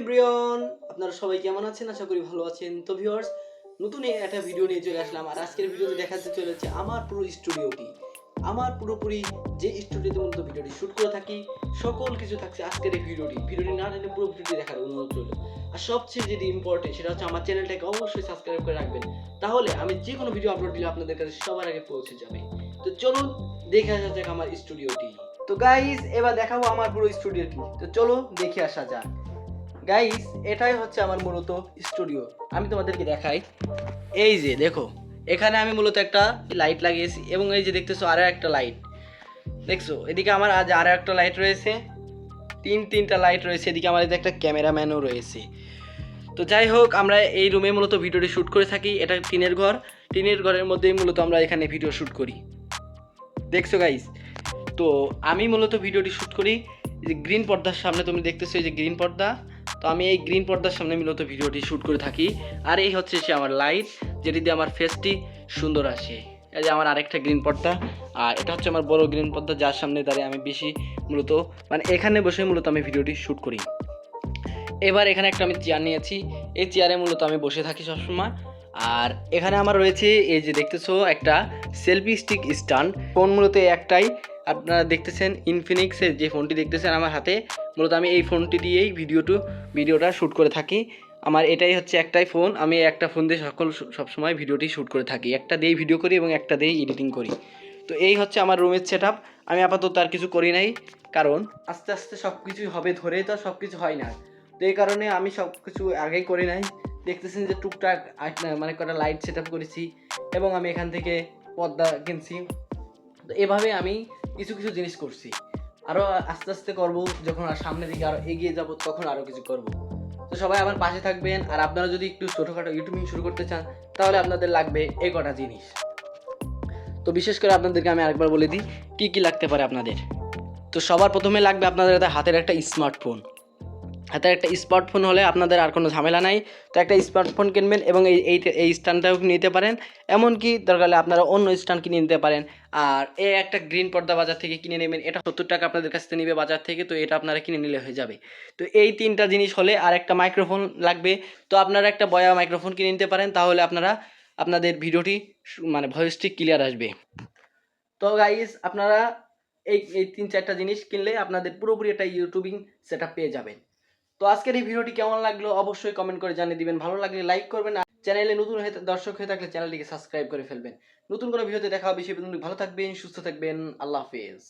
Everyone, আপনারা সবাই কেমন আছেন? আশা করি ভালো আছেন। তো ভিউয়ার্স, নতুন একটা ভিডিও নিয়ে চলে আসলাম। আর আজকের ভিডিওতে দেখাতে চলেছে আমার পুরো স্টুডিওটি। আমার পুরোপুরি যে স্টুডিওতে মূলত ভিডিওটি শ্যুট করে থাকি, সকল কিছু থাকছে আজকের এই ভিডিওটি ভিডিওটি না টেনে পুরো ভিডিওটি দেখার অনুরোধ রইল। আর সবচেয়ে যেটি ইম্পর্টেন্ট সেটা হচ্ছে আমার চ্যানেলটাকে অবশ্যই সাবস্ক্রাইব করে রাখবেন। তাহলে আমি যে কোনো ভিডিও আপলোড দিলে আপনাদের কাছে সবার আগে পৌঁছে যাবে। তো চলুন, দেখে আসা যাক আমার স্টুডিওটি। তো গাইজ এবার দেখাবো আমার পুরো স্টুডিওটি। তো চলো দেখে আসা যাক। গাইস এটাই হচ্ছে আমার মূলত স্টুডিও আমি তোমাদেরকে দেখাই। এই যে, দেখো, এখানে আমি মূলত একটা লাইট লাগিয়েছি এবং এই যে দেখতেছো আরও একটা লাইট দেখছ, এদিকে আমার আজ আরও একটা লাইট রয়েছে। তিন, তিনটা লাইট রয়েছে। এদিকে আমার একটা ক্যামেরাম্যানও রয়েছে। তো যাই হোক, আমরা এই রুমে মূলত ভিডিওটি শ্যুট করে থাকি। এটা টিনের ঘর। টিনের ঘরের মধ্যেই মূলত আমরা এখানে ভিডিও শ্যুট করি। দেখছ গাইস তো আমি মূলত ভিডিওটি শ্যুট করি। যে গ্রিন পর্দার সামনে, তুমি দেখতেছো এই যে গ্রিন পর্দা। তো আমি এই গ্রিন পর্দার সামনে মূলত ভিডিওটি শ্যুট করে থাকি। আর এই হচ্ছে সে আমার লাইট যেটি দিয়ে আমার ফেসটি সুন্দর আসে। এই যে আমার আরেকটা গ্রিন পর্দা, আর এটা হচ্ছে আমার বড় গ্রিন পর্দা, যার সামনে দাঁড়িয়ে আমি বেশি মূলত মানে এখানে বসে মূলত আমি ভিডিওটি শ্যুট করি। এবার এখানে একটা আমি চেয়ার নিয়েছি। এই চেয়ারে মূলত আমি বসে থাকি সবসময়। আর এখানে আমার রয়েছে, এই যে দেখতেছো, একটা সেলফি স্টিক স্ট্যান্ড ফোন মূলত একটাই। আপনারা দেখতেছেন ইনফিনিক্সের যে ফোনটি দেখতেছেন আমার হাতে, মূলত আমি এই ফোনটি দিয়েই ভিডিওটু ভিডিওটা শ্যুট করে থাকি। আমার এটাই হচ্ছে একটাই ফোন আমি একটা ফোন দিয়ে সকল সবসময় ভিডিওটি শ্যুট করে থাকি। একটা দিয়েই ভিডিও করি এবং একটা দিয়েই এডিটিং করি। তো এই হচ্ছে আমার রুমের সেট আমি আপাতত আর কিছু করি নাই, কারণ আস্তে আস্তে সব কিছুই হবে ধরেই তো সব কিছু হয় না। তো এই কারণে আমি সব কিছু আগেই করি নাই। দেখতেছেন যে টুকটাক মানে কটা লাইট সেট করেছি এবং আমি এখান থেকে পর্দা কিনছি। এভাবে আমি কিছু কিছু জিনিস করছি। আরও আস্তে আস্তে করব, যখন আর সামনের দিকে আরও এগিয়ে যাব, তখন আরও কিছু করব। তো সবাই আমার পাশে থাকবেন, আর আপনারা যদি একটু ছোটোখাটো ইউটিউবিং শুরু করতে চান, তাহলে আপনাদের লাগবে এই কটা জিনিস। তো বিশেষ করে আপনাদেরকে আমি আরেকবার বলে দিই, কী কী লাগতে পারে আপনাদের? তো সবার প্রথমে লাগবে আপনাদের হাতের একটা স্মার্টফোন হাতের একটা স্মার্টফোন হলে আপনাদের আর কোনো ঝামেলা নাই। তো একটা স্মার্টফোন কিনবেন এবং এই এই এই স্ট্যান্ডটাও নিতে পারেন। এমনকি দরকার হলে আপনারা অন্য স্ট্যান্ড কিনে নিতে পারেন। আর এই একটা গ্রিন পর্দা বাজার থেকে কিনে নেবেন। এটা সত্তর টাকা আপনাদের কাছ থেকে নেবে বাজার থেকে, তো এটা আপনারা কিনে নিলে হয়ে যাবে। তো এই তিনটা জিনিস হলে আর একটা মাইক্রোফোন লাগবে। তো আপনারা একটা বয়া মাইক্রোফোন কিনে নিতে পারেন, তাহলে আপনারা, আপনাদের ভিডিওটি মানে ভয়েসটি ক্লিয়ার আসবে। তো গাইস আপনারা এই এই তিন চারটা জিনিস কিনলে আপনাদের পুরোপুরি একটা ইউটিউবিং সেট পেয়ে যাবেন। তো আজকের এই ভিডিওটি কেমন লাগল অবশ্যই কমেন্ট করে জানিয়ে দিবেন। ভালো লাগলে লাইক করবেন আর চ্যানেলে নতুন হয়ে দর্শক হয়ে থাকলে চ্যানেলটিকে সাবস্ক্রাইব করে ফেলবেন। নতুন কোনো ভিডিওতে দেখা হবে, সে পর্যন্ত ভালো থাকবেন, সুস্থ থাকবেন, আল্লাহ হাফেজ।